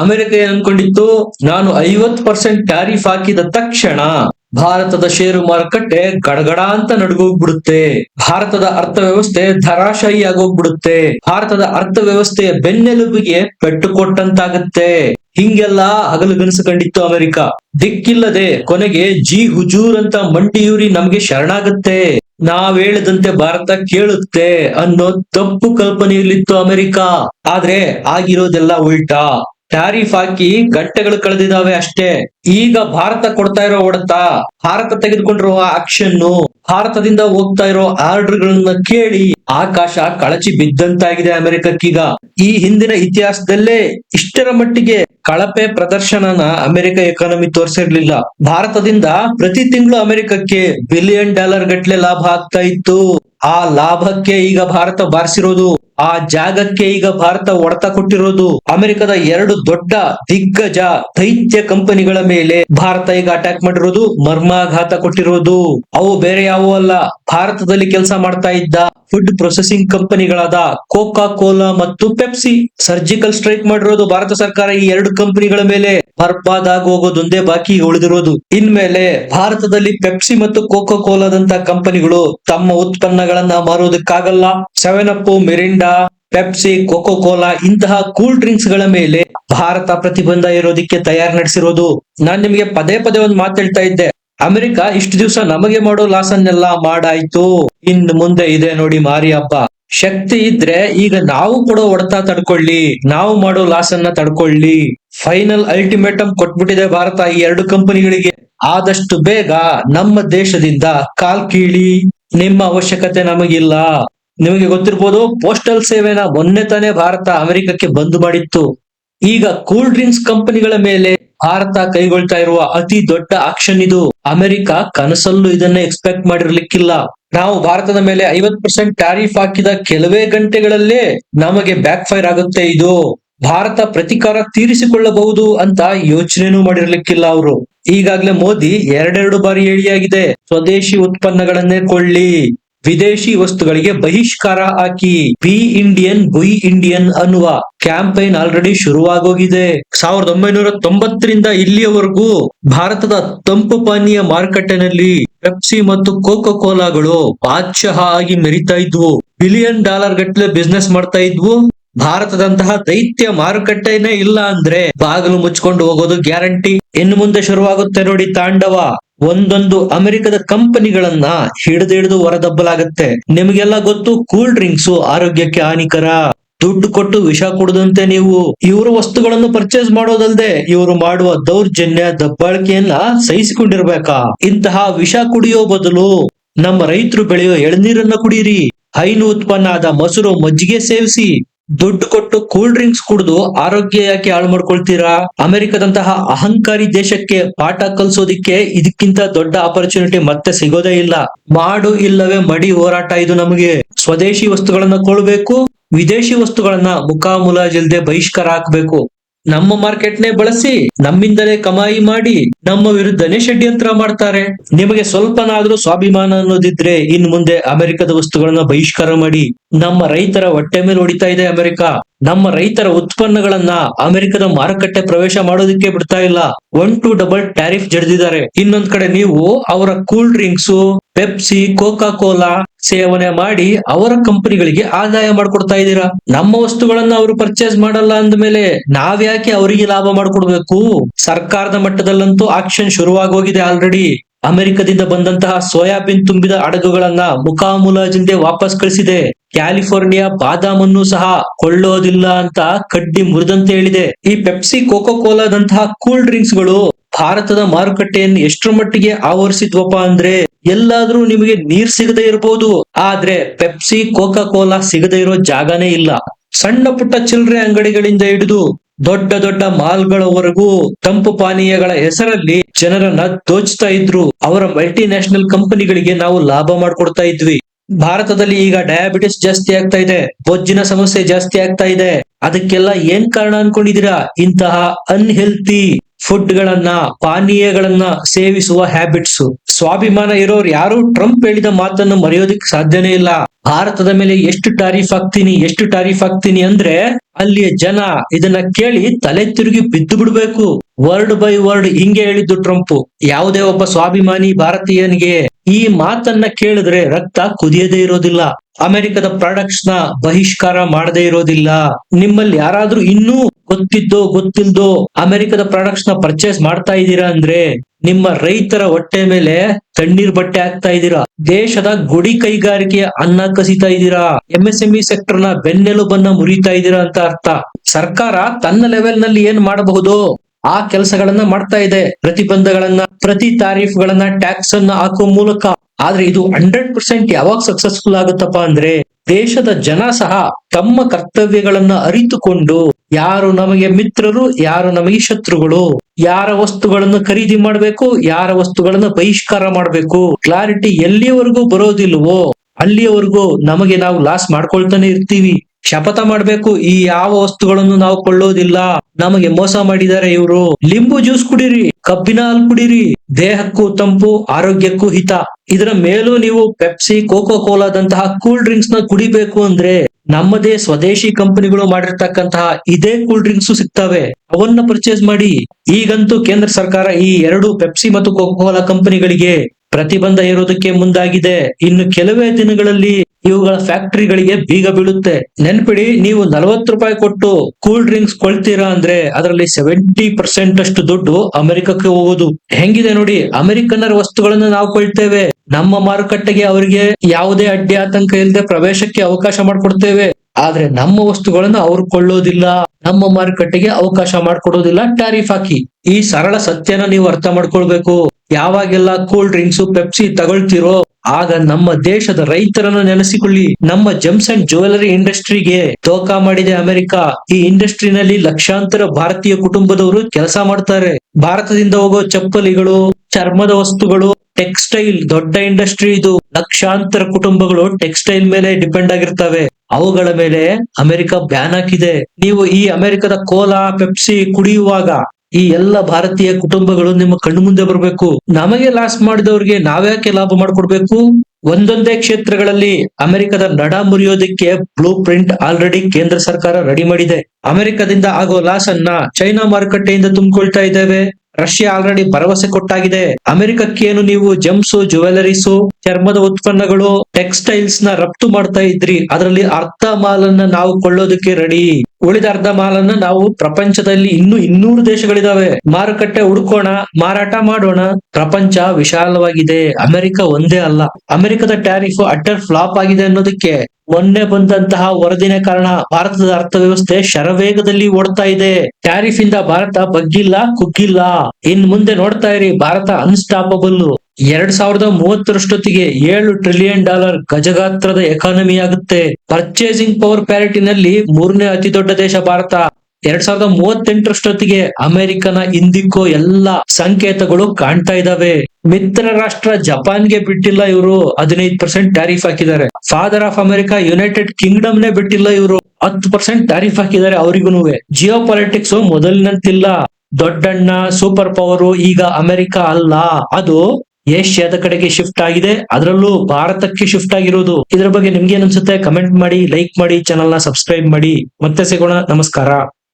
America ಅನ್ಕೊಂಡಿತ್ತು, ನಾನು ಐವತ್ percent tariff ಹಾಕಿದ ತಕ್ಷಣ ಭಾರತದ ಷೇರು ಮಾರುಕಟ್ಟೆ ಗಡಗಡ ಅಂತ ನಡುಗೋಗ್ಬಿಡುತ್ತೆ. ಭಾರತದ ಅರ್ಥವ್ಯವಸ್ಥೆ ಧರಾಶಾಯಿ ಆಗೋಗ್ಬಿಡುತ್ತೆ ಭಾರತದ ಅರ್ಥವ್ಯವಸ್ಥೆಯ ಬೆನ್ನೆಲುಬಿಗೆ ಪೆಟ್ಟು ಕೊಟ್ಟಂತಾಗತ್ತೆ. ಹಿಂಗೆಲ್ಲ ಹಗಲುಗನಸು ಕಂಡಿತ್ತು ಅಮೆರಿಕ. ದಿಕ್ಕಿಲ್ಲದೆ ಕೊನೆಗೆ ಜಿ ಹುಜೂರ್ ಅಂತ ಮಂಡಿಯೂರಿ ನಮ್ಗೆ ಶರಣಾಗತ್ತೆ. ನಾವ್ ಹೇಳದಂತೆ ಭಾರತ ಕೇಳುತ್ತೆ ಅನ್ನೋ ತಪ್ಪು ಕಲ್ಪನೆಯಲ್ಲಿತ್ತು ಅಮೆರಿಕ. ಆದ್ರೆ ಆಗಿರೋದೆಲ್ಲ ಉಲ್ಟಾ. ಟ್ಯಾರಿಫ್ ಹಾಕಿ ಗಂಟೆಗಳು ಕಳೆದಿದ್ದಾವೆ ಅಷ್ಟೇ. ಈಗ ಭಾರತ ಕೊಡ್ತಾ ಇರೋ ಹೊಡೆತ, ಭಾರತ ತೆಗೆದುಕೊಂಡಿರುವ ಆಕ್ಷನ್ ಭಾರತದಿಂದ ಹೋಗ್ತಾ ಇರೋ ಆರ್ಡರ್ ಗಳನ್ನ ಕೇಳಿ ಆಕಾಶ ಕಳಚಿ ಬಿದ್ದಂತಾಗಿದೆ ಅಮೆರಿಕಕ್ಕೀಗ. ಈ ಹಿಂದಿನ ಇತಿಹಾಸದಲ್ಲೇ ಇಷ್ಟರ ಮಟ್ಟಿಗೆ ಕಳಪೆ ಪ್ರದರ್ಶನನ ಅಮೆರಿಕ ಎಕಾನಮಿ ತೋರಿಸಿರ್ಲಿಲ್ಲ. ಭಾರತದಿಂದ ಪ್ರತಿ ತಿಂಗಳು ಅಮೆರಿಕಕ್ಕೆ ಬಿಲಿಯನ್ ಡಾಲರ್ ಗಟ್ಲೆ ಲಾಭ ಆಗ್ತಾ ಇತ್ತು. ಆ ಲಾಭಕ್ಕೆ ಈಗ ಭಾರತ ಬಾರಿಸಿರೋದು, ಆ ಜಾಗಕ್ಕೆ ಈಗ ಭಾರತ ಒಡತ ಕೊಟ್ಟಿರೋದು ಅಮೆರಿಕದ ಎರಡು ದೊಡ್ಡ ದಿಗ್ಗಜ ದೈತ್ಯ ಕಂಪನಿಗಳ ಮೇಲೆ. ಭಾರತ ಈಗ ಅಟ್ಯಾಕ್ ಮಾಡಿರೋದು, ಮರ್ಮಾಘಾತ ಕೊಟ್ಟಿರೋದು. ಅವು ಬೇರೆ ಯಾವೂ ಅಲ್ಲ. ಭಾರತದಲ್ಲಿ ಕೆಲಸ ಮಾಡ್ತಾ ಇದ್ದ ಫುಡ್ ಪ್ರೊಸೆಸಿಂಗ್ ಕಂಪನಿಗಳಾದ ಕೋಕಾ ಕೋಲಾ ಮತ್ತು ಪೆಪ್ಸಿ ಸರ್ಜಿಕಲ್ ಸ್ಟ್ರೈಕ್ ಮಾಡಿರೋದು. ಭಾರತ ಸರ್ಕಾರ ಈ ಎರಡು ಕಂಪನಿಗಳ ಮೇಲೆ. ಬರ್ಬಾದ್ ಹೋಗೋದೊಂದೇ ಬಾಕಿ ಉಳಿದಿರೋದು. ಇನ್ಮೇಲೆ ಭಾರತದಲ್ಲಿ ಪೆಪ್ಸಿ ಮತ್ತು ಕೋಕೋ ಕೋಲಾದಂತ ಕಂಪನಿಗಳು ತಮ್ಮ ಉತ್ಪನ್ನಗಳನ್ನ ಮಾರೋದಕ್ಕಾಗಲ್ಲ. Seven up Mirinda, Pepsi Coca Cola ಇಂತಹ ಕೂಲ್ ಡ್ರಿಂಕ್ಸ್ಗಳ ಮೇಲೆ ಭಾರತ ಪ್ರತಿಬಂಧ ಇರೋದಕ್ಕೆ ತಯಾರು ನಡೆಸಿರೋದು. ನಾನ್ ನಿಮಗೆ ಪದೇ ಪದೇ ಒಂದು ಮಾತು ಹೇಳ್ತಾ ಇದ್ದೆ. ಅಮೆರಿಕ ಇಷ್ಟು ದಿವಸ ನಮಗೆ ಮಾಡೋ ಲಾಸನ್ನೆಲ್ಲ ಮಾಡಾಯ್ತು. ಇನ್ ಮುಂದೆ ಇದೆ ನೋಡಿ ಮಾರಿ ಹಬ್ಬ ಶಕ್ತಿ ಇದ್ರೆ ಈಗ ನಾವು ಕೊಡೋ ಒಡತ ತಡ್ಕೊಳ್ಳಿ. ನಾವು ಮಾಡೋ ಲಾಸನ್ನ ತಡ್ಕೊಳ್ಳಿ. ಫೈನಲ್ ಅಲ್ಟಿಮೇಟಮ್ ಕೊಟ್ಬಿಟ್ಟಿದೆ ಭಾರತ. ಈ ಎರಡು ಕಂಪನಿಗಳಿಗೆ ಆದಷ್ಟು ಬೇಗ ನಮ್ಮ ದೇಶದಿಂದ ಕಾಲ್ ಕೀಳಿ. ನಿಮ್ಮ ಅವಶ್ಯಕತೆ ನಮಗಿಲ್ಲ. ನಿಮಗೆ ಗೊತ್ತಿರ್ಬೋದು ಪೋಸ್ಟಲ್ ಸೇವೆನ ಮೊನ್ನೆ ತಾನೇ ಭಾರತ ಅಮೆರಿಕಕ್ಕೆ ಬಂದ್ ಮಾಡಿತ್ತು. ಈಗ ಕೂಲ್ ಡ್ರಿಂಕ್ಸ್ ಕಂಪನಿಗಳ ಮೇಲೆ ಭಾರತ ಕೈಗೊಳ್ತಾ ಇರುವ ಅತಿ ದೊಡ್ಡ ಆಕ್ಷನ್ ಇದು. ಅಮೆರಿಕ ಕನಸಲ್ಲೂ ಇದನ್ನ ಎಕ್ಸ್ಪೆಕ್ಟ್ ಮಾಡಿರ್ಲಿಕ್ಕಿಲ್ಲ. ನಾವು ಭಾರತದ ಮೇಲೆ ಐವತ್ ಪರ್ಸೆಂಟ್ ಟ್ಯಾರಿಫ್ ಹಾಕಿದ ಕೆಲವೇ ಗಂಟೆಗಳಲ್ಲೇ ನಮಗೆ ಬ್ಯಾಕ್ ಫೈರ್ ಆಗುತ್ತೆ ಇದು. ಭಾರತ ಪ್ರತಿಕಾರ ತೀರಿಸಿಕೊಳ್ಳಬಹುದು ಅಂತ ಯೋಚನೆನೂ ಮಾಡಿರ್ಲಿಕ್ಕಿಲ್ಲ ಅವರು. ಈಗಾಗ್ಲೇ ಮೋದಿ ಎರಡೆರಡು ಬಾರಿ ಹೇಳಿಯಾಗಿದೆ, ಸ್ವದೇಶಿ ಉತ್ಪನ್ನಗಳನ್ನೇ ಕೊಳ್ಳಿ, ವಿದೇಶಿ ವಸ್ತುಗಳಿಗೆ ಬಹಿಷ್ಕಾರ ಹಾಕಿ, ಬಿ ಇಂಡಿಯನ್, ಬುಯ್ ಇಂಡಿಯನ್ ಅನ್ನುವ ಕ್ಯಾಂಪೇನ್ ಆಲ್ರೆಡಿ ಶುರುವಾಗೋಗಿದೆ. ಸಾವಿರದ ಒಂಬೈನೂರ ತೊಂಬತ್ತರಿಂದ ಇಲ್ಲಿಯವರೆಗೂ ಭಾರತದ ತಂಪು ಪಾನೀಯ ಮಾರುಕಟ್ಟೆನಲ್ಲಿ ಪೆಪ್ಸಿ ಮತ್ತು ಕೋಕೋ ಕೋಲಾಗಳು ಬಾದ್ಶಹ ಆಗಿ ಮೆರಿತಾ ಇದ್ವು. ಬಿಲಿಯನ್ ಡಾಲರ್ ಗಟ್ಟಲೆ ಬಿಸ್ನೆಸ್ ಮಾಡ್ತಾ ಇದ್ವು. ಭಾರತದಂತಹ ದೈತ್ಯ ಮಾರುಕಟ್ಟೆನೇ ಇಲ್ಲ ಅಂದ್ರೆ ಬಾಗಿಲು ಮುಚ್ಕೊಂಡು ಹೋಗೋದು ಗ್ಯಾರಂಟಿ. ಇನ್ನು ಮುಂದೆ ಶುರುವಾಗುತ್ತೆ ನೋಡಿ ತಾಂಡವ. ಒಂದೊಂದು ಅಮೆರಿಕದ ಕಂಪನಿಗಳನ್ನ ಹಿಡಿದು ಹಿಡಿದು ಹೊರದಬ್ಬಲಾಗತ್ತೆ. ನಿಮಗೆಲ್ಲ ಗೊತ್ತು, ಕೂಲ್ ಡ್ರಿಂಕ್ಸ್ ಆರೋಗ್ಯಕ್ಕೆ ಹಾನಿಕರ. ದುಡ್ಡು ಕೊಟ್ಟು ವಿಷ ಕುಡದಂತೆ ನೀವು. ಇವರು ವಸ್ತುಗಳನ್ನು ಪರ್ಚೇಸ್ ಮಾಡೋದಲ್ದೆ ಇವರು ಮಾಡುವ ದೌರ್ಜನ್ಯ, ದಬ್ಬಾಳಿಕೆಯನ್ನ ಸಹಿಸಿಕೊಂಡಿರ್ಬೇಕಾ? ಇಂತಹ ವಿಷ ಕುಡಿಯೋ ಬದಲು ನಮ್ಮ ರೈತರು ಬೆಳೆಯೋ ಎಳನೀರನ್ನ ಕುಡೀರಿ. ಹೈನು ಉತ್ಪನ್ನ ಆದ ಮೊಸರು ಮಜ್ಜಿಗೆ ಸೇವಿಸಿ. ದುಡ್ಡು ಕೊಟ್ಟು ಕೂಲ್ ಡ್ರಿಂಕ್ಸ್ ಕುಡಿದು ಆರೋಗ್ಯ ಯಾಕೆ ಹಾಳು ಮಾಡ್ಕೊಳ್ತೀರಾ? ಅಮೆರಿಕದಂತಹ ಅಹಂಕಾರಿ ದೇಶಕ್ಕೆ ಪಾಠ ಕಲ್ಸೋದಿಕ್ಕೆ ಇದಕ್ಕಿಂತ ದೊಡ್ಡ ಆಪರ್ಚುನಿಟಿ ಮತ್ತೆ ಸಿಗೋದೇ ಇಲ್ಲ. ಮಾಡು ಇಲ್ಲವೇ ಮಡಿ ಹೋರಾಟ ಇದು ನಮಗೆ. ಸ್ವದೇಶಿ ವಸ್ತುಗಳನ್ನ ಕೊಳ್ಬೇಕು ವಿದೇಶಿ ವಸ್ತುಗಳನ್ನ ಮುಖಾಮುಲಾಜಿಲ್ದೆ ಬಹಿಷ್ಕಾರ ಹಾಕ್ಬೇಕು. ನಮ್ಮ ಮಾರ್ಕೆಟ್ನೇ ಬಳಸಿ, ನಮ್ಮಿಂದಲೇ ಕಮಾಯಿ ಮಾಡಿ, ನಮ್ಮ ವಿರುದ್ಧನೇ ಷಡ್ಯಂತ್ರ ಮಾಡ್ತಾರೆ. ನಿಮಗೆ ಸ್ವಲ್ಪನಾದ್ರೂ ಸ್ವಾಭಿಮಾನ ಅನ್ನೋದಿದ್ರೆ ಇನ್ ಮುಂದೆ ಅಮೆರಿಕದ ವಸ್ತುಗಳನ್ನ ಬಹಿಷ್ಕಾರ ಮಾಡಿ, ನಮ್ಮ ರೈತರ ಹೊಟ್ಟೆ ಮೇಲೆ ಹೊಡಿತಾ ಇದೆ ಅಮೆರಿಕ. ನಮ್ಮ ರೈತರ ಉತ್ಪನ್ನಗಳನ್ನ ಅಮೆರಿಕದ ಮಾರುಕಟ್ಟೆ ಪ್ರವೇಶ ಮಾಡೋದಿಕ್ಕೆ ಬಿಡ್ತಾ ಇಲ್ಲ. ಒನ್ ಟು ಡಬಲ್ ಟ್ಯಾರಿಫ್ ಜಡ್ದಿದ್ದಾರೆ. ಇನ್ನೊಂದ್ ಕಡೆ ನೀವು ಅವರ cool drinks, Pepsi Coca Cola ಸೇವನೆ ಮಾಡಿ ಅವರ ಕಂಪನಿಗಳಿಗೆ ಆದಾಯ ಮಾಡ್ಕೊಡ್ತಾ ಇದ್ದೀರಾ? ನಮ್ಮ ವಸ್ತುಗಳನ್ನ ಅವರು ಪರ್ಚೇಸ್ ಮಾಡಲ್ಲ ಅಂದ್ಮೇಲೆ ನಾವ್ಯಾಕೆ ಅವರಿಗೆ ಲಾಭ ಮಾಡ್ಕೊಡ್ಬೇಕು? ಸರ್ಕಾರದ ಮಟ್ಟದಲ್ಲಂತೂ ಆಕ್ಷನ್ ಶುರುವಾಗೋಗಿದೆ ಆಲ್ರೆಡಿ. ಅಮೆರಿಕದಿಂದ ಬಂದಂತಹ ಸೋಯಾಬೀನ್ ತುಂಬಿದ ಹಡಗುಗಳನ್ನ ಮುಖಾಮುಲಾಜಿಂದೆ ವಾಪಸ್ ಕಳಿಸಿದೆ. ಕ್ಯಾಲಿಫೋರ್ನಿಯಾ ಬಾದಾಮನ್ನು ಸಹ ಕೊಳ್ಳೋದಿಲ್ಲ ಅಂತ ಕಡ್ಡಿ ಮುರಿದಂತೆ ಹೇಳಿದೆ. ಈ ಪೆಪ್ಸಿ ಕೋಕೋ ಕೋಲಾದಂತಹ ಕೂಲ್ ಡ್ರಿಂಕ್ಸ್ಗಳು ಭಾರತದ ಮಾರುಕಟ್ಟೆಯನ್ನು ಎಷ್ಟರ ಮಟ್ಟಿಗೆ ಆವರಿಸಿದ್ವಪ್ಪ ಅಂದ್ರೆ ಎಲ್ಲಾದ್ರೂ ನಿಮಗೆ ನೀರ್ ಸಿಗದೆ ಇರಬಹುದು ಆದ್ರೆ ಪೆಪ್ಸಿ ಕೋಕಾ ಕೋಲಾ ಸಿಗದೆ ಇರೋ ಜಾಗನೇ ಇಲ್ಲ. ಸಣ್ಣ ಪುಟ್ಟ ಚಿಲ್ಲರೆ ಅಂಗಡಿಗಳಿಂದ ಹಿಡಿದು ದೊಡ್ಡ ದೊಡ್ಡ ಮಾಲ್ಗಳವರೆಗೂ ತಂಪು ಪಾನೀಯಗಳ ಹೆಸರಲ್ಲಿ ಜನರನ್ನ ದೋಚ್ತಾ ಇದ್ರು. ಅವರ ಮಲ್ಟಿ ನ್ಯಾಷನಲ್ ಕಂಪನಿಗಳಿಗೆ ನಾವು ಲಾಭ ಮಾಡ್ಕೊಡ್ತಾ ಇದ್ವಿ. ಭಾರತದಲ್ಲಿ ಈಗ ಡಯಾಬಿಟಿಸ್ ಜಾಸ್ತಿ ಆಗ್ತಾ ಇದೆ. ಬೊಜ್ಜಿನ ಸಮಸ್ಯೆ ಜಾಸ್ತಿ ಆಗ್ತಾ ಇದೆ. ಅದಕ್ಕೆಲ್ಲ ಏನ್ ಕಾರಣ ಅನ್ಕೊಂಡಿದೀರಾ ಇಂತಹ ಅನ್ಹೆಲ್ತಿ ಫುಡ್ ಗಳನ್ನ ಪಾನೀಯಗಳನ್ನ ಸೇವಿಸುವ ಹ್ಯಾಬಿಟ್ಸ್ ಸ್ವಾಭಿಮಾನ ಇರೋರು ಯಾರು? ಟ್ರಂಪ್ ಹೇಳಿದ ಮಾತನ್ನು ಮರೆಯೋದಿಕ್ ಸಾಧ್ಯನೇ ಇಲ್ಲ. ಭಾರತದ ಮೇಲೆ ಎಷ್ಟು ಟಾರಿಫ್ ಹಾಕ್ತೀನಿ, ಎಷ್ಟು ಟಾರಿಫ್ ಹಾಕ್ತೀನಿ ಅಂದ್ರೆ ಅಲ್ಲಿಯ ಜನ ಇದನ್ನ ಕೇಳಿ ತಲೆ ತಿರುಗಿ ಬಿದ್ದು ಬಿಡ್ಬೇಕು. ವರ್ಡ್ ಬೈ ವರ್ಡ್ ಹಿಂಗೆ ಹೇಳಿದ್ದು ಟ್ರಂಪ್. ಯಾವುದೇ ಒಬ್ಬ ಸ್ವಾಭಿಮಾನಿ ಭಾರತೀಯನಿಗೆ ಈ ಮಾತನ್ನ ಕೇಳಿದ್ರೆ ರಕ್ತ ಕುದಿಯದೇ ಇರೋದಿಲ್ಲ. ಅಮೆರಿಕದ ಪ್ರಾಡಕ್ಟ್ಸ್ನ ಬಹಿಷ್ಕಾರ ಮಾಡದೇ ಇರೋದಿಲ್ಲ. ನಿಮ್ಮಲ್ಲಿ ಯಾರಾದ್ರೂ ಇನ್ನೂ ಗೊತ್ತಿದ್ದೋ ಗೊತ್ತಿಲ್ದೋ ಅಮೆರಿಕದ ಪ್ರಾಡಕ್ಟ್ಸ್ನ ಪರ್ಚೇಸ್ ಮಾಡ್ತಾ ಇದ್ದೀರಾ ಅಂದ್ರೆ ನಿಮ್ಮ ರೈತರ ಹೊಟ್ಟೆ ಮೇಲೆ ತಣ್ಣೀರ್ ಬಟ್ಟೆ ಹಾಕ್ತಾ ಇದ್ದೀರಾ? ದೇಶದ ಗುಡಿ ಕೈಗಾರಿಕೆಯ ಅನ್ನ ಕಸಿತಾ ಇದ್ದೀರಾ? ಎಂಎಸ್ಎಂಇ ಸೆಕ್ಟರ್ನ ಬೆನ್ನೆಲುಬನ್ನ ಮುರಿತಾ ಇದ್ದೀರಾ ಅಂತ ಅರ್ಥ. ಸರ್ಕಾರ ತನ್ನ ಲೆವೆಲ್ನಲ್ಲಿ ಏನ್ ಮಾಡಬಹುದು? ಆ ಕೆಲಸಗಳನ್ನ ಮಾಡ್ತಾ ಇದೆ. ಪ್ರತಿಬಂಧಗಳನ್ನ, ಪ್ರತಿ ತಾರೀಫ್ ಗಳನ್ನ ಟ್ಯಾಕ್ಸ್ ಅನ್ನ ಹಾಕೋ ಮೂಲಕ. ಆದ್ರೆ ಇದು ಹಂಡ್ರೆಡ್ ಪರ್ಸೆಂಟ್ ಯಾವಾಗ ಸಕ್ಸಸ್ಫುಲ್ ಆಗುತ್ತಪ್ಪ ಅಂದ್ರೆ, ದೇಶದ ಜನ ಸಹ ತಮ್ಮ ಕರ್ತವ್ಯಗಳನ್ನ ಅರಿತುಕೊಂಡು, ಯಾರು ನಮಗೆ ಮಿತ್ರರು, ಯಾರು ನಮಗೆ ಶತ್ರುಗಳು, ಯಾರ ವಸ್ತುಗಳನ್ನು ಖರೀದಿ ಮಾಡಬೇಕು, ಯಾರ ವಸ್ತುಗಳನ್ನ ಬಹಿಷ್ಕಾರ ಮಾಡಬೇಕು. ಕ್ಲಾರಿಟಿ ಎಲ್ಲಿಯವರೆಗೂ ಬರೋದಿಲ್ವೋ ಅಲ್ಲಿಯವರೆಗೂ ನಮಗೆ ನಾವು ಲಾಸ್ ಮಾಡ್ಕೊಳ್ತಾನೆ ಇರ್ತೀವಿ. ಶಪಥ ಮಾಡ್ಬೇಕು. ಈ ಯಾವ ವಸ್ತುಗಳನ್ನು ನಾವು ಕೊಳ್ಳೋದಿಲ್ಲ. ನಮಗೆ ಮೋಸ ಮಾಡಿದ್ದಾರೆ ಇವರು. ಲಿಂಬು ಜ್ಯೂಸ್ ಕುಡಿರಿ, ಕಬ್ಬಿನ ಹಾಲು ಕುಡಿರಿ, ದೇಹಕ್ಕೂ ತಂಪು, ಆರೋಗ್ಯಕ್ಕೂ ಹಿತ. ಇದರ ಮೇಲೂ ನೀವು ಪೆಪ್ಸಿ ಕೋಕೋ ಕೋಲಾದಂತಹ ಕೂಲ್ ಡ್ರಿಂಕ್ಸ್ನ ಕುಡಿಬೇಕು ಅಂದ್ರೆ ನಮ್ಮದೇ ಸ್ವದೇಶಿ ಕಂಪನಿಗಳು ಮಾಡಿರ್ತಕ್ಕಂತಹ ಇದೇ ಕೂಲ್ ಡ್ರಿಂಕ್ಸ್ ಸಿಗ್ತವೆ. ಅವನ್ನ ಪರ್ಚೇಸ್ ಮಾಡಿ. ಈಗಂತೂ ಕೇಂದ್ರ ಸರ್ಕಾರ ಈ ಎರಡು ಪೆಪ್ಸಿ ಮತ್ತು ಕೋಕೋ ಕೋಲಾ ಕಂಪನಿಗಳಿಗೆ ಪ್ರತಿಬಂಧ ಇರೋದಕ್ಕೆ ಮುಂದಾಗಿದೆ. ಇನ್ನು ಕೆಲವೇ ದಿನಗಳಲ್ಲಿ ಇವುಗಳ ಫ್ಯಾಕ್ಟರಿಗಳಿಗೆ ಬೀಗ ಬೀಳುತ್ತೆ. ನೆನ್ಪಿಡಿ, ನೀವು ನಲವತ್ತು ರೂಪಾಯಿ ಕೊಟ್ಟು ಕೂಲ್ ಡ್ರಿಂಕ್ಸ್ ಕೊಳ್ತೀರಾ ಅಂದ್ರೆ ಅದರಲ್ಲಿ ಸೆವೆಂಟಿ ಪರ್ಸೆಂಟ್ ಅಷ್ಟು ದುಡ್ಡು ಅಮೆರಿಕಕ್ಕೆ ಹೋಗೋದು. ಹೆಂಗಿದೆ ನೋಡಿ, ಅಮೆರಿಕನ್ನರ ವಸ್ತುಗಳನ್ನು ನಾವು ಕೊಳ್ತೇವೆ ನಮ್ಮ ಮಾರುಕಟ್ಟೆಗೆ ಅವರಿಗೆ ಯಾವುದೇ ಅಡ್ಡಿ ಆತಂಕ ಇಲ್ಲದೆ ಪ್ರವೇಶಕ್ಕೆ ಅವಕಾಶ ಮಾಡಿಕೊಡ್ತೇವೆ. ಆದ್ರೆ ನಮ್ಮ ವಸ್ತುಗಳನ್ನು ಅವ್ರು ಕೊಳ್ಳೋದಿಲ್ಲ. ನಮ್ಮ ಮಾರುಕಟ್ಟೆಗೆ ಅವಕಾಶ ಮಾಡಿಕೊಡೋದಿಲ್ಲ. ಟ್ಯಾರಿಫ್ ಹಾಕಿ. ಈ ಸರಳ ಸತ್ಯನ ನೀವು ಅರ್ಥ ಮಾಡ್ಕೊಳ್ಬೇಕು. ಯಾವಾಗೆಲ್ಲ ಕೂಲ್ ಡ್ರಿಂಕ್ಸ್ ಪೆಪ್ಸಿ ತಗೊಳ್ತಿರೋ, ಆಗ ನಮ್ಮ ದೇಶದ ರೈತರನ್ನು ನೆನೆಸಿಕೊಳ್ಳಿ. ನಮ್ಮ ಜಮ್ಸ್ ಅಂಡ್ ಜ್ಯುವೆಲರಿ ಇಂಡಸ್ಟ್ರಿಗೆ ತೋಕ ಮಾಡಿದೆ ಅಮೆರಿಕ. ಈ ಇಂಡಸ್ಟ್ರಿನಲ್ಲಿ ಲಕ್ಷಾಂತರ ಭಾರತೀಯ ಕುಟುಂಬದವರು ಕೆಲಸ ಮಾಡ್ತಾರೆ. ಭಾರತದಿಂದ ಹೋಗೋ ಚಪ್ಪಲಿಗಳು, ಚರ್ಮದ ವಸ್ತುಗಳು ಟೆಕ್ಸ್ಟೈಲ್ ದೊಡ್ಡ ಇಂಡಸ್ಟ್ರಿ ಇದು. ಲಕ್ಷಾಂತರ ಕುಟುಂಬಗಳು ಟೆಕ್ಸ್ಟೈಲ್ ಮೇಲೆ ಡಿಪೆಂಡ್ ಆಗಿರ್ತವೆ. ಅವುಗಳ ಮೇಲೆ ಅಮೆರಿಕ ಬ್ಯಾನ್ ಹಾಕಿದೆ. ನೀವು ಈ ಅಮೆರಿಕದ ಕೋಲಾ ಪೆಪ್ಸಿ ಕುಡಿಯುವಾಗ ಈ ಎಲ್ಲ ಭಾರತೀಯ ಕುಟುಂಬಗಳು ನಿಮ್ಮ ಕಣ್ಣು ಮುಂದೆ ಬರಬೇಕು. ನಮಗೆ ಲಾಸ್ ಮಾಡಿದವರಿಗೆ ನಾವ್ಯಾಕೆ ಲಾಭ ಮಾಡ್ಕೊಡ್ಬೇಕು? ಒಂದೊಂದೇ ಕ್ಷೇತ್ರಗಳಲ್ಲಿ ಅಮೆರಿಕದ ನಡ ಮುರಿಯೋದಕ್ಕೆ ಬ್ಲೂ ಪ್ರಿಂಟ್ ಆಲ್ರೆಡಿ ಕೇಂದ್ರ ಸರ್ಕಾರ ರೆಡಿ ಮಾಡಿದೆ. ಅಮೆರಿಕದಿಂದ ಆಗೋ ಲಾಸ್ ಅನ್ನ ಚೈನಾ ಮಾರುಕಟ್ಟೆಯಿಂದ ತುಂಬಿಕೊಳ್ತಾ ಇದ್ದೇವೆ. ರಷ್ಯಾ ಆಲ್ರೆಡಿ ಭರವಸೆ ಕೊಟ್ಟಾಗಿದೆ. ಅಮೆರಿಕಕ್ಕೇನು ನೀವು ಜೆಮ್ಸು ಜುವೆಲರೀಸು ಚರ್ಮದ ಉತ್ಪನ್ನಗಳು ಟೆಕ್ಸ್ಟೈಲ್ಸ್ನ ರಫ್ತು ಮಾಡ್ತಾ ಇದ್ರಿ. ಅದರಲ್ಲಿ ಅರ್ಧ ಮಾಲನ್ನ ನಾವು ಕೊಳ್ಳೋದಕ್ಕೆ ರೆಡಿ ಉಳಿದ ಅರ್ಧ ಮಾಲನ್ನ ನಾವು ಪ್ರಪಂಚದಲ್ಲಿ ಇನ್ನು ಇನ್ನೂರು ದೇಶಗಳಿದಾವೆ. ಮಾರುಕಟ್ಟೆ ಹುಡ್ಕೋಣ, ಮಾರಾಟ ಮಾಡೋಣ. ಪ್ರಪಂಚ ವಿಶಾಲವಾಗಿದೆ. ಅಮೆರಿಕ ಒಂದೇ ಅಲ್ಲ. ಅಮೆರಿಕದ ಟ್ಯಾರಿಫ್ ಅಟ್ಟರ್ ಫ್ಲಾಪ್ ಆಗಿದೆ ಅನ್ನೋದಕ್ಕೆ ಮೊನ್ನೆ ಬಂದಂತಹ ವರದಿನ ಕಾರಣ ಭಾರತದ ಅರ್ಥವ್ಯವಸ್ಥೆ ಶರವೇಗದಲ್ಲಿ ಓಡ್ತಾ ಇದೆ. ಟ್ಯಾರಿಫ್ ಇಂದ ಭಾರತ ಬಗ್ಗಿಲ್ಲ, ಕುಗ್ಗಿಲ್ಲ. ಇನ್ ಮುಂದೆ ನೋಡ್ತಾ ಇರಿ, ಭಾರತ ಅನ್ಸ್ಟಾಪಬಲ್ ಎರಡ್ ಸಾವಿರದ ಮೂವತ್ತರಷ್ಟೊತ್ತಿಗೆ ಏಳು ಟ್ರಿಲಿಯನ್ ಡಾಲರ್ ಗಜಗಾತ್ರದ ಎಕಾನಮಿ ಆಗುತ್ತೆ. ಪರ್ಚೇಸಿಂಗ್ ಪವರ್ ಪ್ಯಾರಿಟಿನಲ್ಲಿ ಮೂರನೇ ಅತಿ ದೊಡ್ಡ ದೇಶ ಭಾರತ. ಎರಡ್ ಸಾವಿರದ ಮೂವತ್ತೆಂಟರಷ್ಟೊತ್ತಿಗೆ ಅಮೆರಿಕನ ಇಂದಿಕ್ಕೋ ಎಲ್ಲಾ ಸಂಕೇತಗಳು ಕಾಣ್ತಾ ಇದಾವೆ ಮಿತ್ರ ರಾಷ್ಟ್ರ ಜಪಾನ್ಗೆ ಬಿಟ್ಟಿಲ್ಲ ಇವರು. ಹದಿನೈದು ಪರ್ಸೆಂಟ್ ಟ್ಯಾರಿಫ್ ಹಾಕಿದ್ದಾರೆ. Father of America United Kingdom ನೇ ಬಿಟ್ಟಿಲ್ಲ ಇವರು. ಹತ್ತು ಪರ್ಸೆಂಟ್ ಟ್ಯಾರಿಫ್ ಹಾಕಿದ್ದಾರೆ ಅವರಿಗೂ ಜಿಯೋ ಪಾಲಿಟಿಕ್ಸ್ ಮೊದಲಿನಂತಿಲ್ಲ. ದೊಡ್ಡಣ್ಣ ಸೂಪರ್ ಪವರ್ ಈಗ ಅಮೆರಿಕ ಅಲ್ಲ. ಅದು ಏಷ್ಯಾದ ಕಡೆಗೆ ಶಿಫ್ಟ್ ಆಗಿದೆ. ಅದರಲ್ಲೂ ಭಾರತಕ್ಕೆ ಶಿಫ್ಟ್ ಆಗಿರೋದು. ಇದ್ರ ಬಗ್ಗೆ ನಿಮ್ಗೆ ಅನ್ಸುತ್ತೆ? ಕಮೆಂಟ್ ಮಾಡಿ ಲೈಕ್ ಮಾಡಿ ಚಾನಲ್ನ ಸಬ್ಸ್ಕ್ರೈಬ್ ಮಾಡಿ. ಮತ್ತೆ ಸಿಗೋಣ. ನಮಸ್ಕಾರ.